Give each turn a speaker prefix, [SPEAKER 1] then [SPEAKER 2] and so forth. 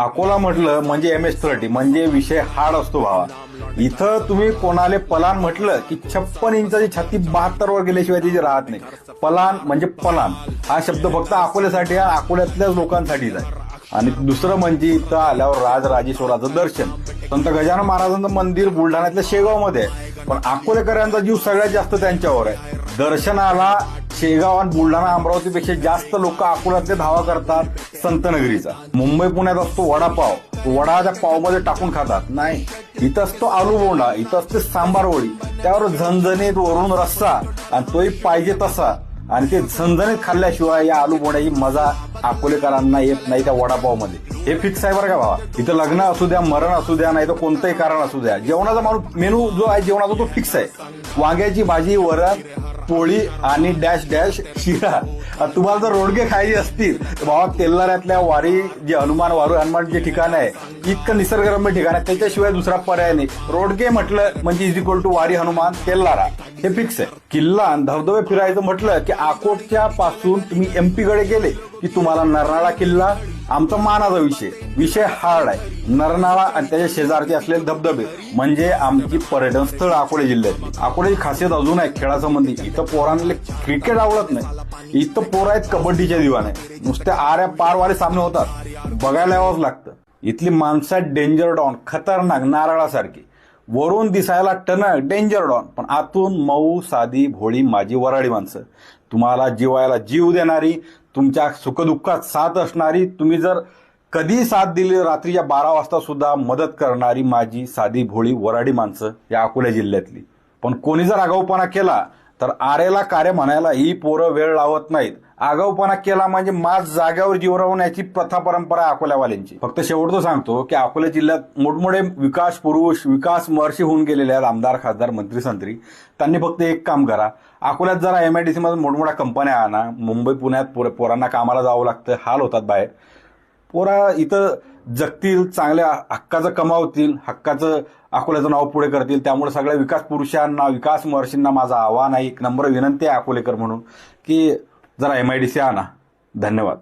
[SPEAKER 1] अकोला म्हटलं म्हणजे M S thirty म्हणजे विषय हार्ड असतो भावा. इथं तुम्ही कोणाले पलान म्हटलं की छप्पन इंचाची छाती बहात्तर वर गेल्याशिवाय तिची राहत नाही. पलान म्हणजे पलान. हा शब्द फक्त अकोल्यासाठी आहे अकोल्यातल्याच लोकांसाठीच आहे. आणि दुसरं म्हणजे इथं आल्यावर राजराजेश्वराचं दर्शन. संत गजानन महाराजांचं मंदिर बुलढाण्यातल्या शेगावमध्ये आहे. पण अकोलेकरांचा जीव सगळ्यात जास्त त्यांच्यावर आहे. दर्शनाला शेगाव आणि बुलढाणा अमरावतीपेक्षा जास्त लोक अकोल्यातले धावा करतात संतनगरीचा. मुंबई पुण्यात असतो वडापाव. तो वडा त्या पावमध्ये टाकून खातात. नाही. इथं असतो आलू बोंडा इथं असते सांबार वडी. त्यावर झणझणीत वरून रस्सा आणि तोही पाहिजे तसा. आणि ते झणझणीत खाल्ल्याशिवाय या आलू बोंड्याची मजा अकोलेकरांना येत नाही त्या वडापावमध्ये हे फिक्स आहे बरं का बाबा इथं लग्न असू द्या मरण असू द्या नाही तर कोणतंही कारण असू द्या. जेवणाचा माणूस मेनू जो आहे जेवणाचा तो फिक्स आहे. वांग्याची भाजी वरण पोळी आणि डॅश डॅश शिरा. तुम्हाला जर रोडगे खायचे असतील तर बाबा तेलाऱ्यातल्या वारी जे हनुमान वारू हनुमान जे ठिकाण आहे इतकं निसर्गरम्य ठिकाण आहे त्याच्याशिवाय दुसरा पर्याय नाही. रोडगे म्हटलं म्हणजे इज इक्वल टू वारी हनुमान तेल्लारा हे फिक्स आहे. किल्ला धबधबे फिरायचं म्हटलं की आकोटच्या पासून तुम्ही एमपी कडे गेले की तुम्हाला नरनाळा किल्ला आमचा मानाचा विषय. विषय हार्ड आहे. नरनाळा आणि त्याच्या शेजारचे असलेले धबधबे म्हणजे आमची पर्यटन स्थळ अकोले जिल्ह्यातली अकोल्याची खासियत अजून आहे खेळासंबंधी. इथं पोरांना क्रिकेट आवडत नाही. इथं पोरं आहेत कबड्डीच्या दिवाने. नुसत्या आऱ्या पारवाले सामने होतात. बघायला यावंच लागतं. इथली माणसं डेंजर डॉन खतरनाक नारळासारखी. वरून दिसायला टणक डेंजर डॉन पण आतून मऊ साधी भोळी माझी वराडी माणसं. तुम्हाला जीवायला जीव देणारी तुमच्या सुखदुःखात साथ असणारी तुम्ही जर कधी साथ दिली रात्रीच्या बारा वाजता सुद्धा मदत करणारी माझी साधी भोळी वराडी माणसं या अकोला जिल्ह्यातली. पण कोणी जर आगाऊपणा केला तर आरेला कार्य म्हणायला ही पोरं वेळ लावत नाहीत. आगाऊपणा केला म्हणजे माज जाग्यावर जीवरवण्याची प्रथा परंपरा अकोल्यावाल्यांची. फक्त शेवटचं सांगतो की अकोला जिल्ह्यात मोठमोठे विकास पुरुष विकास महर्षी होऊन गेलेले आहेत आमदार खासदार मंत्री संत्री. त्यांनी फक्त एक काम करा. अकोल्यात जरा एम आय डी सी मध्ये मोठमोठ्या कंपन्या आणा. मुंबई पुण्यात पोर- पोरांना कामाला जावं लागतं. हाल होतात बाहेर. पोरा इथं जगतील चांगल्या हक्काचं कमावतील हक्काचं अकोल्याचं नाव पुढे करतील. त्यामुळे सगळ्या विकास पुरुषांना विकास महर्षींना माझं आव्हान आहे. एक नम्र विनंती आहे अकोलेकर म्हणून की जरा एम आय डी सी आणा धन्यवाद.